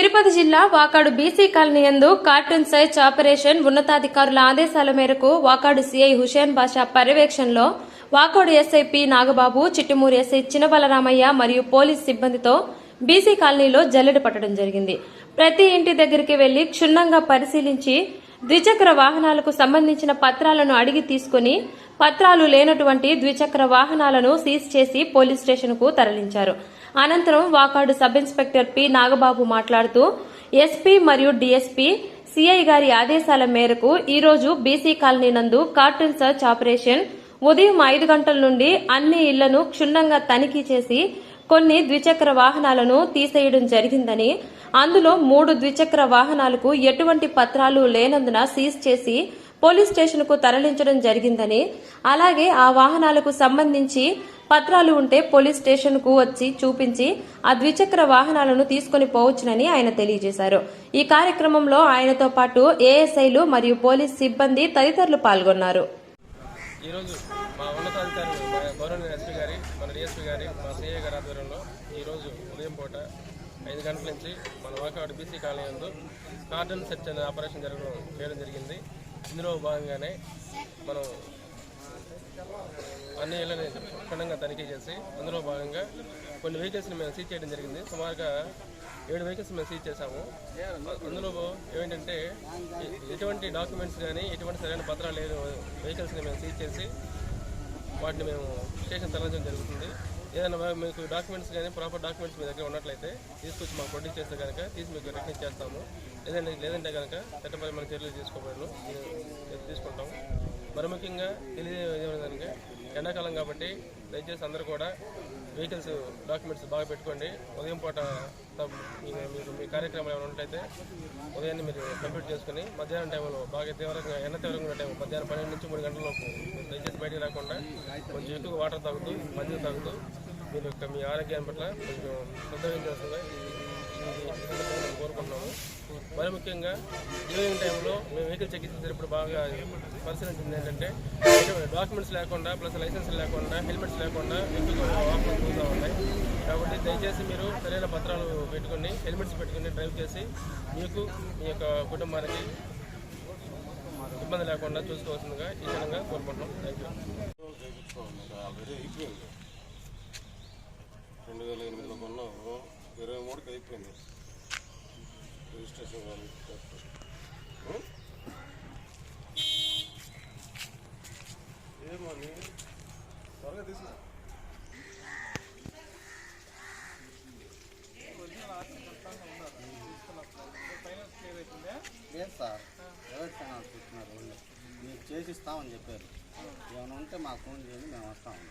తిరుపతి జిల్లా Vakadu BC colony యందు cordon సైజ్ ఆపరేషన్ ఉన్నతాధికారుల ఆదేశాల మేరకు వాకాడు సీఐ హుషేన్ బాషా పర్యవేక్షణలో Vakadu SI P Nagababu Chittamuru SI Chinabalaramaiah మరియు పోలీస్ సిబ్బందితో బీసీ కాలనీలో జల్లెడ పట్టడం జరిగింది. ప్రతి ఇంటి దగ్గరికి వెళ్ళి క్షుణ్ణంగా పరిశీలించి ద్విచక్ర వాహనాలకు సంబంధించిన పత్రాలను అడిగి తీసుకుని పత్రాలు లేనటువంటి ద్విచక్ర వాహనాలను సీజ్ చేసి పోలీస్ స్టేషన్కు తరలించారు. అనంతరం Vakadu sub inspector P Nagababu మాట్లాడుతూ ఎస్పీ మరియు డీఎస్పీ సిఐ గారి ఆదేశాల మేరకు ఈరోజు బీసీ కాలనీ నందు కార్టూన్ సర్చ్ ఆపరేషన్ ఉదయం ఐదు గంటల నుండి అన్ని ఇళ్ళను క్షుణ్ణంగా తనిఖీ చేసి కొన్ని ద్విచక్ర వాహనాలను తీసేయడం జరిగిందని అందులో మూడు ద్విచక్ర వాహనాలకు ఎటువంటి పత్రాలు లేనందున సీజ్ చేసి పోలీస్ స్టేషన్కు తరలించడం జరిగిందని అలాగే ఆ వాహనాలకు సంబంధించి పత్రాలు ఉంటే పోలీస్ స్టేషన్కు వచ్చి చూపించి ఆ ద్విచక్ర వాహనాలను తీసుకుని పోవచ్చునని ఆయన తెలియజేశారు. ఈ కార్యక్రమంలో ఆయనతో పాటు ఏఎస్ఐలు మరియు పోలీస్ సిబ్బంది తదితరులు పాల్గొన్నారు. ఈరోజు మా ఉన్నతాధికారులు మా గౌరవనీయ ఎస్పీ గారి మన డిఎస్పీ గారి మా సిఐ గారి ఆధ్వర్యంలో ఈరోజు ఉదయం పూట ఐదు గంటల నుంచి మన వాకాడు బీసీ కాలనీ యందు కార్డన్ సెర్చ్ అనే ఆపరేషన్ జరగడం చేయడం జరిగింది. ఇందులో భాగంగానే మనం అన్ని ఇళ్ళని క్షుణ్ణంగా తనిఖీ చేసి అందులో భాగంగా కొన్ని వెహికల్స్ని మేము సీజ్ చేయడం జరిగింది. సుమారుగా ఏడు వెహికల్స్ మేము సీజ్ చేశాము. అందులో ఏమిటంటే ఎటువంటి డాక్యుమెంట్స్ కానీ ఎటువంటి సరైన పత్రాలు లేని వెహికల్స్ని మేము సీజ్ చేసి వాటిని మేము స్టేషన్ తరలించడం జరుగుతుంది. ఏదైనా మీకు డాక్యుమెంట్స్ కానీ ప్రాపర్ డాక్యుమెంట్స్ మీ దగ్గర ఉన్నట్లయితే తీసుకొచ్చి మాకు ప్రొడ్యూస్ చేస్తే కనుక తీసి మీకు రిటర్న్ చేస్తాము. లేదంటే లేదంటే కనుక చట్టపరమైన చర్యలు తీసుకోబడను తీసుకుంటాము. మరి ముఖ్యంగా తెలియజేయడానికి ఎండాకాలం కాబట్టి దయచేసి అందరూ కూడా వెహికల్స్ డాక్యుమెంట్స్ బాగా పెట్టుకోండి. ఉదయం పూట మీరు మీ- కార్యక్రమాలు ఏమైనా ఉంటే ఉదయాన్నే మీరు కంప్లీట్ చేసుకుని మధ్యాహ్నం టైంలో బాగా తీవ్రంగా ఎండ తీవ్రంగా టైం మధ్యాహ్నం పన్నెండు నుంచి మూడు గంటల లోపు దయచేసి బయటికి రాకుండా కొంచెం ఎక్కువ వాటర్ తాగుతూ మధ్య తాగుతూ మీరు యొక్క మీ ఆరోగ్యాన్ని పట్ల కొంచెం శ్రద్ధ వహించాల్సిందిగా కోరుకుంటున్నాం. ప్రాముఖ్యంగా ముఖ్యంగా ఈవినింగ్ టైంలో మేము వెహికల్ చెక్ చేసేటప్పుడు బాగా పరిశీలించింది ఏంటంటే డాక్యుమెంట్స్ లేకుండా ప్లస్ లైసెన్స్ లేకుండా హెల్మెట్స్ లేకుండా ఎక్కువగా వాహనాలు చూస్తూ ఉన్నాయి. కాబట్టి దయచేసి మీరు సరైన పత్రాలు పెట్టుకుని హెల్మెట్స్ పెట్టుకుని డ్రైవ్ చేసి మీకు మీ యొక్క కుటుంబానికి ఇబ్బంది లేకుండా చూసుకోవాల్సిందిగా ఈ విధంగా కోరుకుంటున్నాం. థ్యాంక్ యూ రెండు వేల ఎనిమిదిలో కొన్నాం ఇరవై మూడుకి అయిపోయింది. రిజిస్ట్రేషన్ కానీ ఉం? ఏమని త్వరగా తీసుకురా లేదు సార్ ప్రైవేట్ ఫైనాన్స్ ఇస్తున్నారు మీరు చేసిస్తామని చెప్పారు. ఏమైనా ఉంటే మాకు ఫోన్ చేయండి మేము వస్తాము